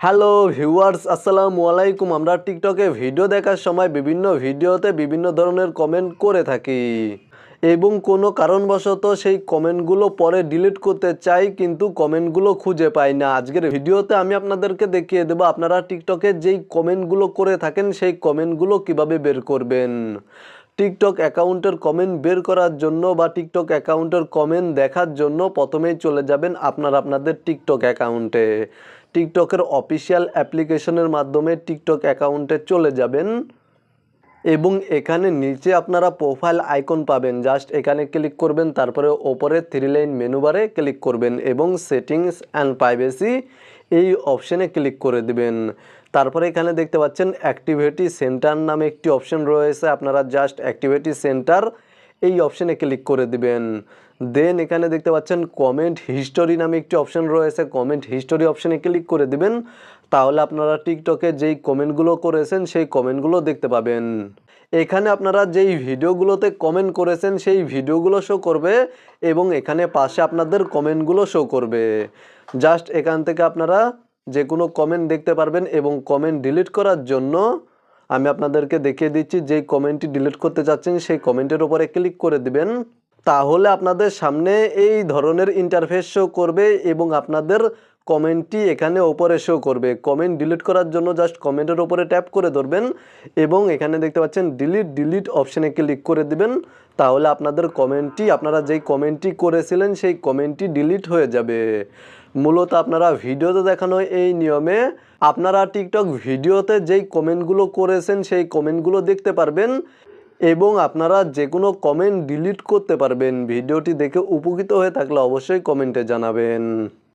Hello viewers, আসসালামু আলাইকুম। আমরা টিকটকে ভিডিও দেখার সময় বিভিন্ন ভিডিওতে বিভিন্ন ধরনের কমেন্ট করে থাকি। এবং কোনো কারণবশত সেই কমেন্টগুলো পরে ডিলিট করতে চাই, কিন্তু কমেন্টগুলো খুঁজে পাই না। আজকের ভিডিওতে আমি আপনাদেরকে দেখিয়ে দেবো আপনারা টিকটকে যেই কমেন্টগুলো করে থাকেন, সেই কমেন্টগুলো কীভাবে বের করবেন। টিকটক অ্যাকাউন্টের কমেন্ট বের করার জন্য বা টিকটক অ্যাকাউন্টের কমেন্ট দেখার জন্য প্রথমেই চলে যাবেন আপনার আপনাদের টিকটক অ্যাকাউন্টে। টিকটকের অফিসিয়াল অ্যাপ্লিকেশনের মাধ্যমে টিকটক অ্যাকাউন্টে চলে যাবেন। এবং এখানে নিচে আপনারা প্রোফাইল আইকন পাবেন। জাস্ট এখানে ক্লিক করবেন, তারপরে ওপরে থ্রি লাইন মেনুবারে ক্লিক করবেন এবং সেটিংস অ্যান্ড প্রাইভেসি এই অপশানে ক্লিক করে দেবেন। তারপরে এখানে দেখতে পাচ্ছেন অ্যাক্টিভিটি সেন্টার নামে একটি অপশন রয়েছে। আপনারা জাস্ট অ্যাক্টিভিটি সেন্টার এই অপশানে ক্লিক করে দিবেন। দেন এখানে দেখতে পাচ্ছেন কমেন্ট হিস্টোরি নামে একটি অপশান রয়েছে। কমেন্ট হিস্টোরি অপশানে ক্লিক করে দিবেন। তাহলে আপনারা টিকটকে যেই কমেন্টগুলো করেছেন, সেই কমেন্টগুলো দেখতে পাবেন। এখানে আপনারা যেই ভিডিওগুলোতে কমেন্ট করেছেন, সেই ভিডিওগুলো শো করবে এবং এখানে পাশে আপনাদের কমেন্টগুলো শো করবে। জাস্ট এখান থেকে আপনারা যে কোনো কমেন্ট দেখতে পারবেন এবং কমেন্ট ডিলিট করার জন্য আমি আপনাদেরকে দেখিয়ে দিচ্ছি যেই কমেন্টটি ডিলিট করতে চাচ্ছেন সেই কমেন্টের উপরে ক্লিক করে দিবেন। তাহলে আপনাদের সামনে এই ধরনের ইন্টারফেস শো করবে এবং আপনাদের কমেন্টটি এখানে ওপরে শো করবে। কমেন্ট ডিলিট করার জন্য জাস্ট কমেন্টের ওপরে ট্যাপ করে ধরবেন এবং এখানে দেখতে পাচ্ছেন ডিলিট ডিলিট অপশানে ক্লিক করে দিবেন। তাহলে আপনাদের কমেন্টটি আপনারা যেই কমেন্টটি করেছিলেন, সেই কমেন্টটি ডিলিট হয়ে যাবে। মূলত আপনারা ভিডিওতে দেখানো এই নিয়মে আপনারা টিকটক ভিডিওতে যেই কমেন্টগুলো করেছেন, সেই কমেন্টগুলো দেখতে পারবেন এবং আপনারা যে কোনো কমেন্ট ডিলিট করতে পারবেন। ভিডিওটি দেখে উপকৃত হয়ে থাকলে অবশ্যই কমেন্টে জানাবেন।